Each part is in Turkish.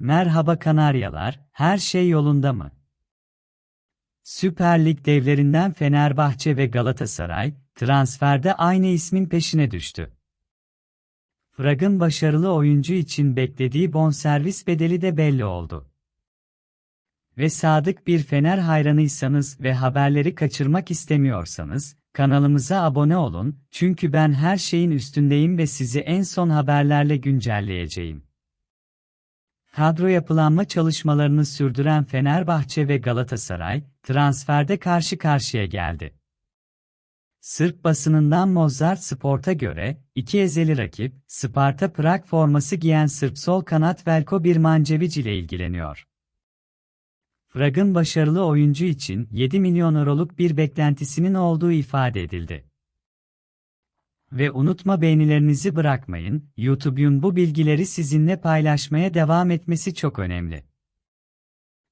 Merhaba Kanaryalar, her şey yolunda mı? Süper Lig devlerinden Fenerbahçe ve Galatasaray, transferde aynı ismin peşine düştü. Prag'ın başarılı oyuncu için beklediği bonservis bedeli de belli oldu. Ve sadık bir Fener hayranıysanız ve haberleri kaçırmak istemiyorsanız, kanalımıza abone olun, çünkü ben her şeyin üstündeyim ve sizi en son haberlerle güncelleyeceğim. Kadro yapılanma çalışmalarını sürdüren Fenerbahçe ve Galatasaray, transferde karşı karşıya geldi. Sırp basınından Mozart Sport'a göre, iki ezeli rakip, Sparta Prag forması giyen Sırp sol kanat Velko Birmancevic ile ilgileniyor. Prag'ın başarılı oyuncu için 7 milyon euroluk bir beklentisinin olduğu ifade edildi. Ve unutma beğenilerinizi bırakmayın, YouTube'un bu bilgileri sizinle paylaşmaya devam etmesi çok önemli.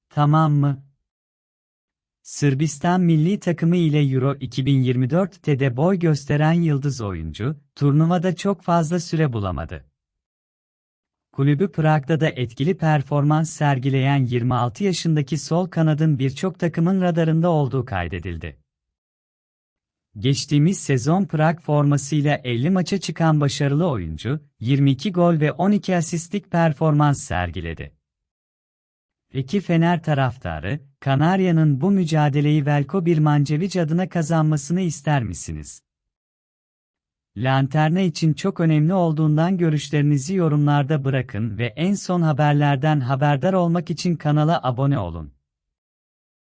Tamam mı? Sırbistan milli takımı ile Euro 2024'te boy gösteren yıldız oyuncu, turnuvada çok fazla süre bulamadı. Kulübü Prag'da da etkili performans sergileyen 26 yaşındaki sol kanadın birçok takımın radarında olduğu kaydedildi. Geçtiğimiz sezon Prag formasıyla 50 maça çıkan başarılı oyuncu, 22 gol ve 12 asistlik performans sergiledi. Peki Fener taraftarı, Kanarya'nın bu mücadeleyi Velko Birmancevic adına kazanmasını ister misiniz? Lanterna için çok önemli olduğundan görüşlerinizi yorumlarda bırakın ve en son haberlerden haberdar olmak için kanala abone olun.